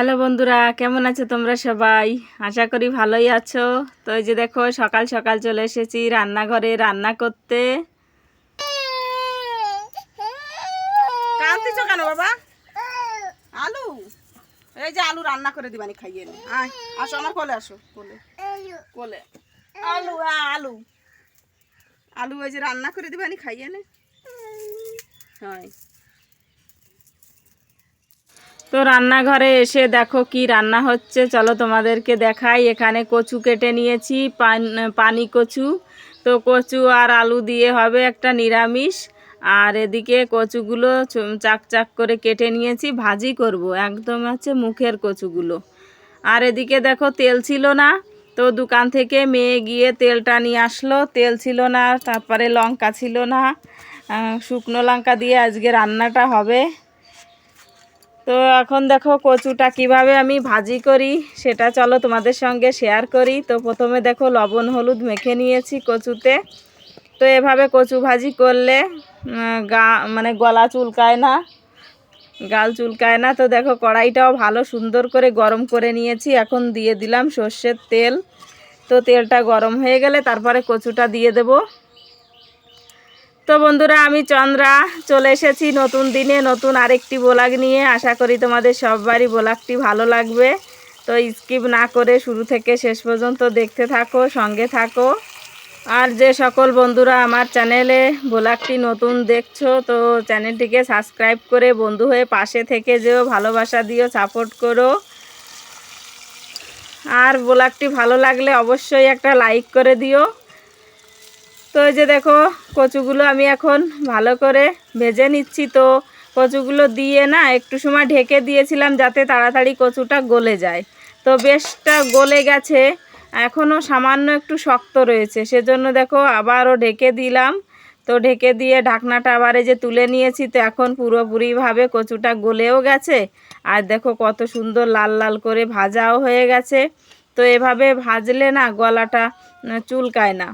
Hello বন্ধুরা, কেমন আছো তোমরা সবাই? আশা করি ভালোই আছো। তো এই যে দেখো, সকাল সকাল চলে এসেছি রান্নাঘরে রান্না করতে। কাঁদতেছো কেন বাবা? আলু? এই যে আলু রান্না করে দিবানি, খাইয়ে নে। আয়, আসো আমার কোলে, আসো। কোলে। কোলে। আলু আলু। আলু ওই যে রান্না করে দিবানি, খাইয়ে নে। হয়। তো রান্নাঘরে এসে দেখো কি রান্না হচ্ছে। চলো তোমাদেরকে দেখাই। এখানে কচু কেটে নিয়েছি, পান- কচু। তো কচু আর আলু দিয়ে হবে একটা নিরামিষ। আর এদিকে কচুগুলো চাক চাক করে কেটে নিয়েছি। ভাজি করব, একদম হচ্ছে মুখের কচুগুলো। আর এদিকে দেখো তেল ছিল না। তো দোকান থেকে মেয়ে গিয়ে তেলটা নিয়ে আসলো। তেল ছিল না, তারপরে লঙ্কা ছিল না। শুকনো লঙ্কা দিয়ে আজকে রান্নাটা হবে। তো এখন দেখো কচুটা কীভাবে আমি ভাজি করি, সেটা চলো তোমাদের সঙ্গে শেয়ার করি। তো প্রথমে দেখো লবণ, হলুদ মেখে নিয়েছি কচুতে। তো এভাবে কচু ভাজি করলে গা মানে গলা চুলকায় না, গাল চুলকায় না। তো দেখো কড়াইটাও ভালো সুন্দর করে গরম করে নিয়েছি। এখন দিয়ে দিলাম সর্ষের তেল। তো তেলটা গরম হয়ে গেলে তারপরে কচুটা দিয়ে দেবো। তো বন্ধুরা, আমি চন্দ্রা চলে এসেছি নতুন দিনে, নতুন আরেকটি ব্লগ নিয়ে। আশা করি তোমাদের সববারই ব্লগটি ভালো লাগবে। তো স্কিপ না করে শুরু থেকে শেষ পর্যন্ত দেখতে থাকো, সঙ্গে থাকো। আর যে সকল বন্ধুরা আমার চ্যানেলে ব্লগটি নতুন দেখছ, তো চ্যানেলটিকে সাবস্ক্রাইব করে বন্ধু হয়ে পাশে থেকে যেও, ভালোবাসা দিও সাপোর্ট করো। আর ব্লগটি ভালো লাগলে অবশ্যই একটা লাইক করে দিও। তো এই যে দেখো, কচুগুলো আমি এখন ভালো করে ভেজে নিচ্ছি। তো কচুগুলো দিয়ে না একটু সময় ঢেকে দিয়েছিলাম যাতে তাড়াতাড়ি কচুটা গলে যায়। তো বেশটা গলে গেছে, এখনও সামান্য একটু শক্ত রয়েছে। সেজন্য দেখো, আবারও ঢেকে দিলাম। তো ঢেকে দিয়ে ঢাকনাটা আবার যে তুলে নিয়েছি, তো এখন পুরোপুরিভাবে কচুটা গলেও গেছে। আর দেখো, কত সুন্দর লাল লাল করে ভাজাও হয়ে গেছে। তো এভাবে ভাজলে না গলাটা চুলকায় না।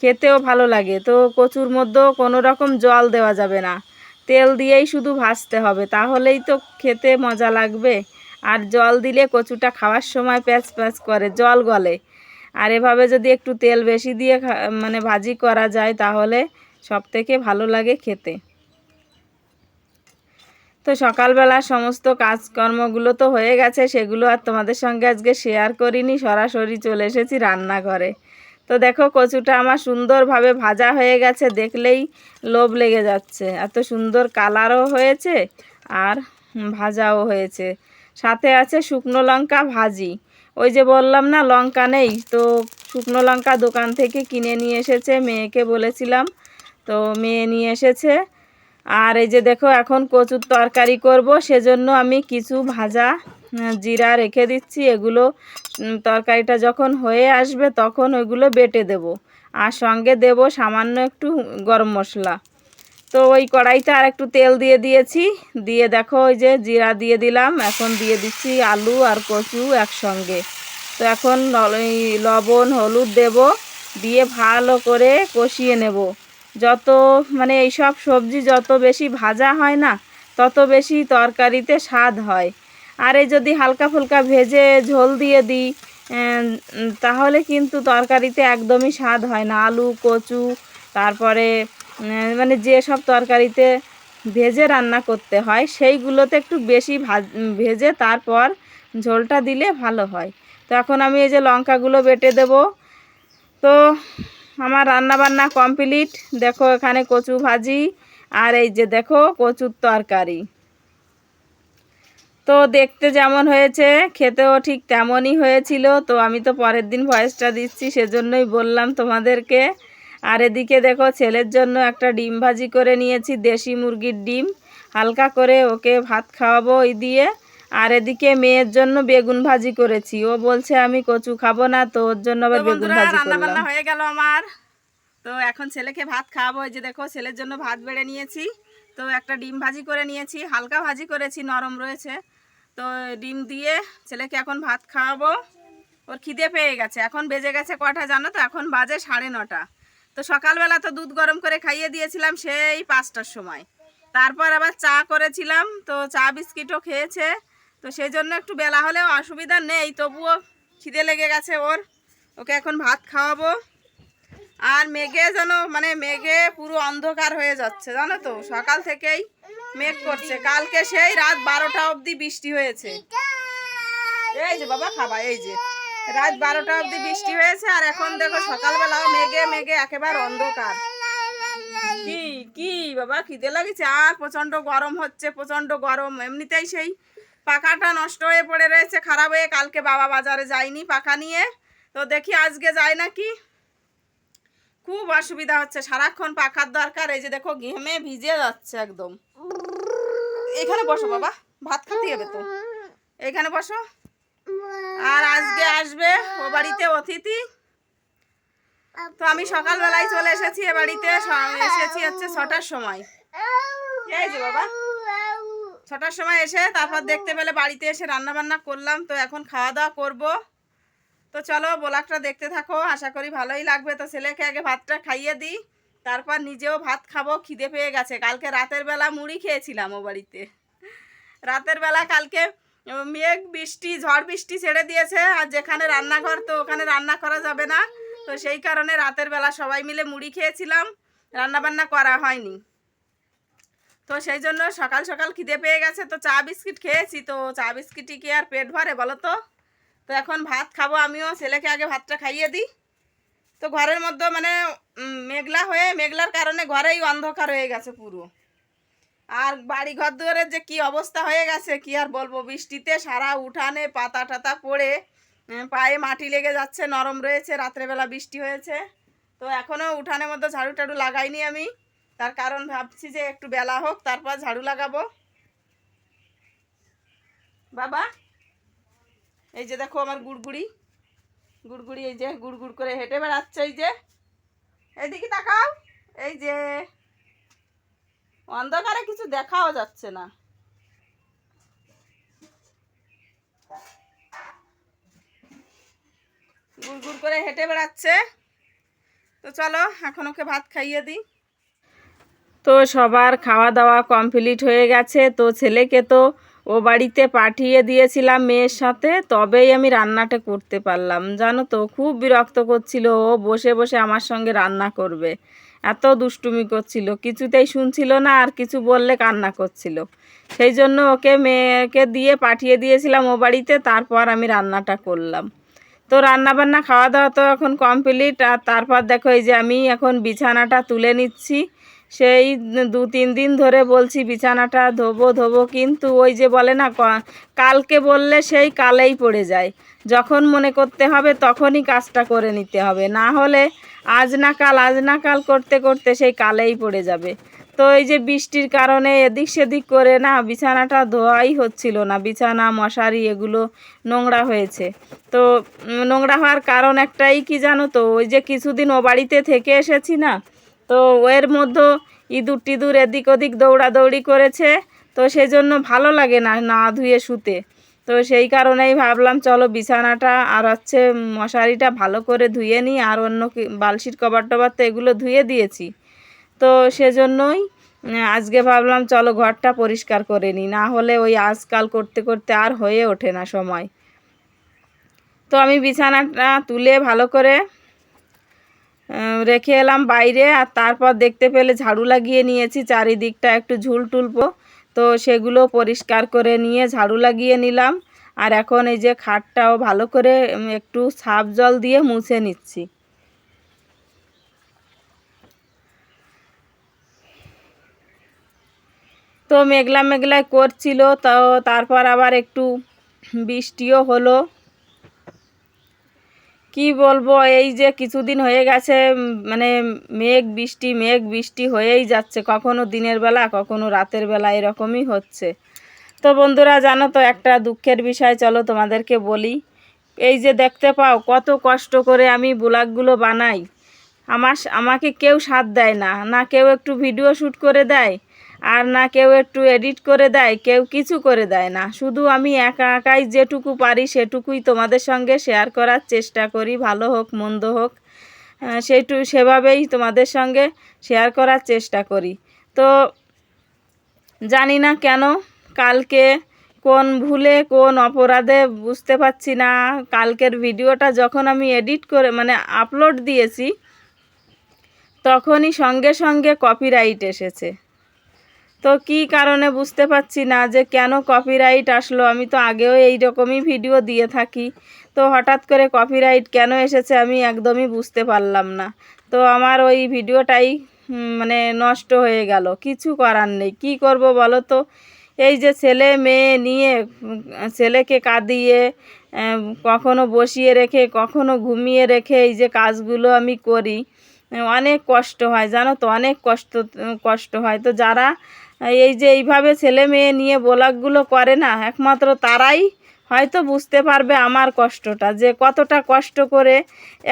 খেতেও ভালো লাগে। তো কচুর মধ্যেও কোনো রকম জল দেওয়া যাবে না। তেল দিয়েই শুধু ভাজতে হবে, তাহলেই তো খেতে মজা লাগবে। আর জল দিলে কচুটা খাওয়ার সময় প্যাচ প্যাচ করে, জল গলে। আর এভাবে যদি একটু তেল বেশি দিয়ে মানে ভাজি করা যায়, তাহলে সব থেকে ভালো লাগে খেতে। তো সকালবেলা সমস্ত কাজকর্মগুলো তো হয়ে গেছে, সেগুলো আর তোমাদের সঙ্গে আজকে শেয়ার করিনি, সরাসরি চলে এসেছি রান্নাঘরে। তো দেখো কচুটা আমার সুন্দরভাবে ভাজা হয়ে গেছে, দেখলেই লোভ লেগে যাচ্ছে। এত সুন্দর কালারও হয়েছে আর ভাজাও হয়েছে। সাথে আছে শুকনো লঙ্কা ভাজি। ওই যে বললাম না, লঙ্কা নেই, তো শুকনো লঙ্কা দোকান থেকে কিনে নিয়ে এসেছে, মেয়েকে বলেছিলাম। তো মেয়ে নিয়ে এসেছে আর এই যে দেখো, এখন কচুর তরকারি করব, সেজন্য আমি কিছু ভাজা জিরা রেখে দিচ্ছি। এগুলো তরকারিটা যখন হয়ে আসবে তখন ওইগুলো বেটে দেব। আর সঙ্গে দেব সামান্য একটু গরম মশলা। তো ওই কড়াইতে আর একটু তেল দিয়ে দিয়েছি। দিয়ে দেখো, ওই যে জিরা দিয়ে দিলাম। এখন দিয়ে দিচ্ছি আলু আর কচু একসঙ্গে। তো এখন লবণ, হলুদ দেব। দিয়ে ভালো করে কষিয়ে নেব। যত মানে এইসব সবজি যত বেশি ভাজা হয় না, তত বেশি তরকারিতে স্বাদ হয়। আর এই যদি হালকা ফুলকা ভেজে ঝোল দিয়ে দিই তাহলে কিন্তু তরকারিতে একদমই স্বাদ হয় না। আলু, কচু, তারপরে মানে যে সব তরকারিতে ভেজে রান্না করতে হয়, সেইগুলোতে একটু বেশি ভাজ তারপর ঝোলটা দিলে ভালো হয়। তো এখন আমি এই যে লঙ্কাগুলো বেটে দেব। তো আমার রান্না বান্না কমপ্লিট। দেখো এখানে কচু ভাজি আর এই যে দেখো কচুর তরকারি। তো দেখতে যেমন হয়েছে খেতেও ঠিক তেমনই হয়েছিল। তো আমি তো পরের দিন ভয়েসটা দিচ্ছি সেজন্যই বললাম তোমাদেরকে। আর এদিকে দেখো ছেলের জন্য একটা ডিম ভাজি করে নিয়েছি দেশি মুরগির ডিম। হালকা করে ওকে ভাত খাওয়াবো ওই দিয়ে। আর এদিকে মেয়ের জন্য বেগুন ভাজি করেছি। ও বলছে আমি কচু খাব না। তো ওর জন্য আবার বেগুন ভাজি করলাম। হয়ে গেল আমার। তো এখন ছেলেকে ভাত খাওয়াবো যে দেখো ছেলের জন্য ভাত বেড়ে নিয়েছি। তো একটা ডিম ভাজি করে নিয়েছি, হালকা ভাজি করেছি, নরম রয়েছে। তো ডিম দিয়ে ছেলেকে এখন ভাত খাওয়াবো। ওর খিদে পেয়ে গেছে, এখন বেজে গেছে কটা জানো তো? এখন বাজে সাড়ে নটা। তো সকালবেলা তো দুধ গরম করে খাইয়ে দিয়েছিলাম সেই পাঁচটার সময়। তারপর আবার চা করেছিলাম, তো চা বিস্কিটও খেয়েছে। তো সেই জন্য একটু বেলা হলেও অসুবিধা নেই, তবুও খিদে লেগে গেছে ওর। ওকে এখন ভাত খাওয়াবো। আর মেঘে যেন মানে মেঘে পুরো অন্ধকার হয়ে যাচ্ছে, জানো তো? সকাল থেকেই মেঘ করছে। কালকে সেই রাত বারোটা অবধি বৃষ্টি হয়েছে। এই যে বাবা, খাবা, এই যে। রাত বারোটা অবধি বৃষ্টি হয়েছে, আর এখন দেখো সকালবেলাও মেঘে মেঘে একেবারে অন্ধকার। কি কি বাবা, খিদে লাগছে? আর প্রচণ্ড গরম হচ্ছে প্রচণ্ড গরম। এমনিতেই সেই পাখাটা নষ্ট হয়ে পড়ে রয়েছে, খারাপ হয়ে কালকে বাবা বাজারে যায়নি পাখা নিয়ে। তো দেখি আজকে যায় নাকি? খুব অসুবিধা হচ্ছে। সারাক্ষণ পাখার দরকার, এই যে দেখো ঘেমে ভিজে যাচ্ছে একদম। এখানে বসো বাবা, ভাত খেতে হবে তো। এখানে বসো। আর আজকে আসবে ও বাড়িতে অতিথি। তো আমি সকালবেলায় চলে এসেছি এ বাড়িতে এসেছি হচ্ছে ছটার সময়। এই যে বাবা, ছটার সময় এসে তারপর দেখতে পেলে বাড়িতে এসে রান্না বান্না করলাম। তো এখন খাওয়া দাওয়া করব। তো চলো ব্লগটা দেখতে থাকো, আশা করি ভালোই লাগবে। তো ছেলেকে আগে ভাতটা খাইয়ে দিই, তারপর নিজেও ভাত খাব, খিদে পেয়ে গেছে। কালকে রাতের বেলা মুড়ি খেয়েছিলাম ও বাড়িতে। রাতের বেলা কালকে মেঘ, বৃষ্টি, ঝড় বৃষ্টি ছেড়ে দিয়েছে, আর যেখানে রান্নাঘর তো ওখানে রান্না করা যাবে না। তো সেই কারণে রাতের বেলা সবাই মিলে মুড়ি খেয়েছিলাম রান্না বান্না করা হয়নি। তো সেই জন্য সকাল সকাল খিদে পেয়ে গেছে। তো চা বিস্কিট খেয়েছি, তো চা বিস্কিটই কি আর পেট ভরে বলো তো? তো এখন ভাত খাব আমিও, ছেলেকে আগে ভাতটা খাইয়ে দিই। তো ঘরের মধ্যে মানে মেঘলা হয়ে, মেঘলার কারণে ঘরেই অন্ধকার হয়ে গেছে পুরো। আর বাড়ি ঘর দুয়ারের যে কি অবস্থা হয়ে গেছে, কি আর বলব? বৃষ্টিতে সারা উঠানে পাতা টাতা পড়ে পায়ে মাটি লেগে যাচ্ছে, নরম রয়েছে, রাত্রেবেলা বৃষ্টি হয়েছে। তো এখনও উঠানের মধ্যে ঝাড়ু টাড়ু লাগাইনি আমি। তার কারণ ভাবছি যে একটু বেলা হোক, তারপর ঝাড়ু লাগাবো। বাবা? এই যে দেখো আমার গুড়গুড়ি। গুড়গুড়ি এই যে গুড়গুড় করে হেঁটে বেড়াচ্ছে এই যে। এইদিকে তাকাও। এই যে। অন্ধকারে কিছু দেখাও যাচ্ছে না। গুড়গুড় করে হেঁটে বেড়াচ্ছে। তো চলো, এখন ওকে ভাত খাইয়ে দিই। তো সবার খাওয়া দাওয়া কমপ্লিট হয়ে গেছে। তো ছেলেকে তো ও বাড়িতে পাঠিয়ে দিয়েছিলাম মেয়ের সাথে, তবেই আমি রান্নাটা করতে পারলাম। জানো তো, খুব বিরক্ত করছিল ও, বসে বসে আমার সঙ্গে রান্না করবে। এত দুষ্টুমি করছিল, কিছুতেই শুনছিল না আর কিছু বললে কান্না করছিল। সেই জন্য ওকে মেয়েকে দিয়ে পাঠিয়ে দিয়েছিলাম ও বাড়িতে, তারপর আমি রান্নাটা করলাম। তো রান্না বান্না খাওয়া দাওয়া তো এখন কমপ্লিট আর তারপর দেখো এই যে আমি এখন বিছানাটা তুলে নিচ্ছি। সেই দু তিন দিন ধরে বলছি, বিছানাটা ধোবো ধোবো, কিন্তু ওই যে বলে না কালকে বললে সেই কালেই পড়ে যায়। যখন মনে করতে হবে তখনই কাজটা করে নিতে হবে। না হলে আজ না কাল, আজ না কাল করতে করতে সেই কালেই পড়ে যাবে। তো এই যে বৃষ্টির কারণে এদিক সেদিক করে না বিছানাটা ধোয়াই হচ্ছিল না। বিছানা, মশারি এগুলো নোংরা হয়েছে। তো নোংরা হওয়ার কারণ একটাই কি জানো তো? ওই যে কিছুদিন ও বাড়িতে থেকে এসেছি না তো এর মধ্যে ইঁদুর টিদুর এদিক ওদিক দৌড়াদৌড়ি করেছে। তো সেই জন্য ভালো লাগে না না ধুয়ে শুতে। তো সেই কারণেই ভাবলাম, চলো বিছানাটা আর হচ্ছে মশারিটা ভালো করে ধুয়ে নিই আর অন্য বালশির কভার টভার তো এগুলো ধুয়ে দিয়েছি। তো সেজন্যই আজকে ভাবলাম, চলো ঘরটা পরিষ্কার করে নিই, না হলে ওই আজকাল করতে করতে আর হয়ে ওঠে না সময়। তো আমি বিছানাটা তুলে ভালো করে রেখে এলাম বাইরে আর তারপর দেখতে পেলে ঝাড়ু লাগিয়ে নিয়েছি, চারিদিকটা একটু ঝুল তুলবো তো সেগুলো পরিষ্কার করে নিয়ে ঝাড়ু লাগিয়ে নিলাম। আর এখন এই যে খাটটাও ভালো করে একটু সাফ জল দিয়ে মুছে নিচ্ছি। তো মেঘলা মেঘলায় করছিল, তো তারপর আবার একটু বৃষ্টিও হলো। কি বলব, এই যে কিছুদিন হয়ে গেছে মানে মেঘ বৃষ্টি মেঘ বৃষ্টি হয়েই যাচ্ছে। কখনো দিনের বেলা, কখনো রাতের বেলা এরকমই হচ্ছে। তো বন্ধুরা, জানো তো, একটা দুঃখের বিষয়, চলো তোমাদেরকে বলি। এই যে দেখতে পাও, কত কষ্ট করে আমি ব্লগগুলো বানাই। আমার আমাকে কেউ সাথ দেয় না না কেউ একটু ভিডিও শ্যুট করে দেয় আর না কেউ একটু এডিট করে দেয়, কেউ কিছু করে দেয় না। শুধু আমি একা একাই যেটুকু পারি সেটুকুই তোমাদের সঙ্গে শেয়ার করার চেষ্টা করি, ভালো হোক, মন্দ হোক। সেইটু সেভাবেই তোমাদের সঙ্গে শেয়ার করার চেষ্টা করি। তো জানি না কেন, কালকে কোন ভুলে, কোন অপরাধে বুঝতে পারছি না। কালকের ভিডিওটা যখন আমি এডিট করে মানে আপলোড দিয়েছি, তখনই সঙ্গে সঙ্গে কপিরাইট এসেছে। তো কি কারণে বুঝতে পারছি না যে কেন কপিরাইট আসলো? আমি তো আগেও এই রকমই ভিডিও দিয়ে থাকি। তো হঠাৎ করে কপিরাইট কেন এসেছে আমি একদমই বুঝতে পারলাম না। তো আমার ওই ভিডিওটাই মানে নষ্ট হয়ে গেল। কিছু করার নেই। কি করব বলো তো? এই যে ছেলে মেয়ে নিয়ে ছেলেকে কাঁদিয়ে কখনো বসিয়ে রেখে, কখনো ঘুমিয়ে রেখে এই যে কাজগুলো আমি করি, অনেক কষ্ট হয়। জানো তো, অনেক কষ্ট কষ্ট হয়। তো যারা এই যে এইভাবে ছেলে মেয়ে নিয়ে ব্লগগুলো করে না, একমাত্র তারাই হয়তো বুঝতে পারবে আমার কষ্টটা, যে কতটা কষ্ট করে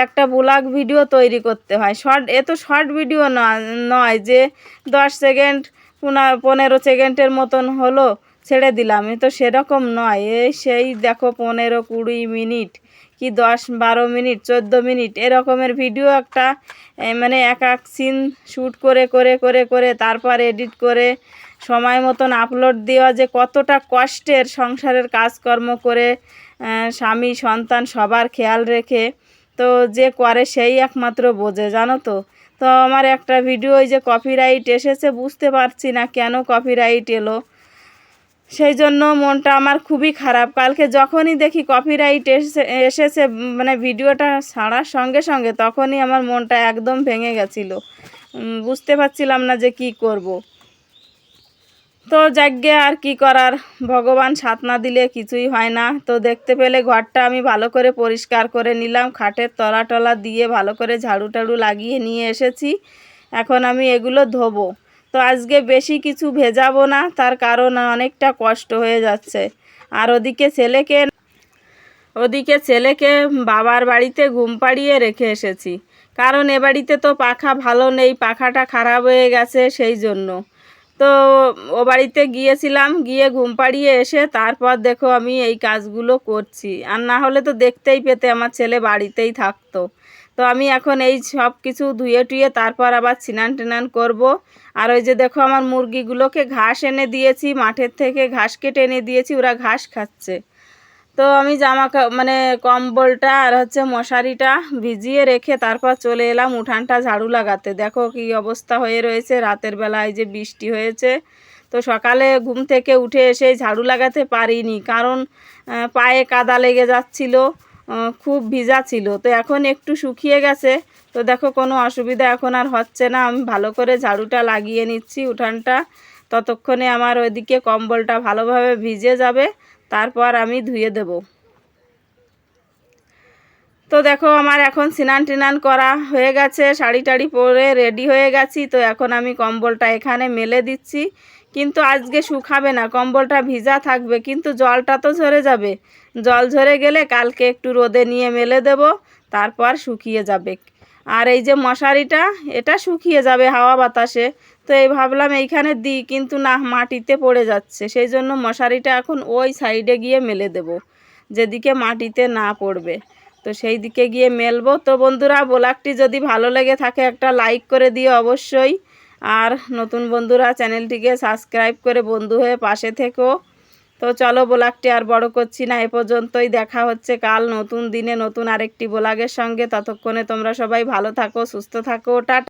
একটা ব্লগ ভিডিও তৈরি করতে হয়। শর্ট, এ তো শর্ট ভিডিও নয় নয় যে দশ সেকেন্ড, পনেরো সেকেন্ডের মতন হলো, ছেড়ে দিলাম। এ তো সেরকম নয়। এই সেই দেখো পনেরো কুড়ি মিনিট। কি দশ, বারো মিনিট, চোদ্দ মিনিট, এরকমের ভিডিও একটা মানে এক এক সিন শ্যুট করে করে করে করে, তারপর এডিট করে, সময় মতন আপলোড দেওয়া যে কতটা কষ্টের সংসারের কাজকর্ম করে স্বামী, সন্তান সবার খেয়াল রেখে, তো যে করে সেই একমাত্র বোঝে, জানো তো? তো আমার একটা ভিডিও ওই যে কপিরাইট এসেছে, বুঝতে পারছি না কেন কপিরাইট এলো। সেই জন্য মনটা আমার খুবই খারাপ। কালকে যখনই দেখি কপিরাইট এসে এসেছে মানে ভিডিওটা ছাড়ার সঙ্গে সঙ্গে তখনই আমার মনটা একদম ভেঙে গেছিল। বুঝতে পারছিলাম না যে কি করব। তো যাগ্যে আর কি করার, ভগবান সাথ না দিলে কিছুই হয় না। তো দেখতে পেলে ঘরটা আমি ভালো করে পরিষ্কার করে নিলাম, খাটের তলা টলা দিয়ে ভালো করে ঝাড়ু টাড়ু লাগিয়ে নিয়ে এসেছি। এখন আমি এগুলো ধোবো। তো আজকে বেশি কিছু ভেজাবো না, তার কারণ অনেকটা কষ্ট হয়ে যাচ্ছে। আর ওদিকে ছেলেকে ওদিকে ছেলেকে বাবার বাড়িতে ঘুম পাড়িয়ে রেখে এসেছি। কারণ এ বাড়িতে তো পাখা ভালো নেই, পাখাটা খারাপ হয়ে গেছে সেই জন্য। তো ও বাড়িতে গিয়েছিলাম, গিয়ে ঘুম পাড়িয়ে এসে তারপর দেখো আমি এই কাজগুলো করছি। আর না হলে তো দেখতেই পেতে, আমার ছেলে বাড়িতেই থাকতো। তো আমি এখন এই সব কিছু ধুয়ে টুয়ে তারপর আবার স্নান টেনান করব। আর ওই যে দেখো আমার মুরগিগুলোকে ঘাস এনে দিয়েছি, মাঠের থেকে ঘাস কেটে এনে দিয়েছি, ওরা ঘাস খাচ্ছে। তো আমি জামা মানে কম্বলটা আর হচ্ছে মশারিটা ভিজিয়ে রেখে তারপর চলে এলাম উঠানটা ঝাড়ু লাগাতে। দেখো কি অবস্থা হয়ে রয়েছে, রাতের বেলায় যে বৃষ্টি হয়েছে। তো সকালে ঘুম থেকে উঠে এসে ঝাড়ু লাগাতে পারিনি, কারণ পায়ে কাদা লেগে যাচ্ছিল। খুব ভিজা ছিল। তো এখন একটু শুকিয়ে গেছে। তো দেখো, কোনো অসুবিধা এখন আর হচ্ছে না। আমি ভালো করে ঝাড়ুটা লাগিয়ে নিচ্ছি উঠানটা। ততক্ষণে আমার ওইদিকে কম্বলটা ভালোভাবে ভিজে যাবে। তারপর আমি ধুয়ে দেব। তো দেখো, আমার এখন স্নান টিনান করা হয়ে গেছে। শাড়ি টাড়ি পরে রেডি হয়ে গেছি। তো এখন আমি কম্বলটা এখানে মেলে দিচ্ছি। কিন্তু আজকে শুকাবে না। কম্বলটা ভিজা থাকবে, কিন্তু জলটা তো ঝরে যাবে। জল ঝরে গেলে কালকে একটু রোদে নিয়ে মেলে দেব, তারপর শুকিয়ে যাবে। আর এই যে মশারিটা, এটা শুকিয়ে যাবে হাওয়া বাতাসে। তো এই ভাবলাম এইখানে দিই, কিন্তু না, মাটিতে পড়ে যাচ্ছে। সেই জন্য মশারিটা এখন ওই সাইডে গিয়ে মেলে দেব, যেদিকে মাটিতে না পড়বে। তো সেই দিকে গিয়ে মেলবো। তো বন্ধুরা, ব্লগটি যদি ভালো লেগে থাকে, একটা লাইক করে দিও অবশ্যই। আর নতুন বন্ধুরা, চ্যানেলটিকে সাবস্ক্রাইব করে বন্ধু হয়ে পাশে থেকো। তো চলো ব্লগটি আর বড় করছি না, এ পর্যন্তই। দেখা হচ্ছে কাল নতুন দিনে নতুন আরেকটি ব্লগের সঙ্গে। ততক্ষণে তোমরা সবাই ভালো থাকো, সুস্থ থাকো। টাটা।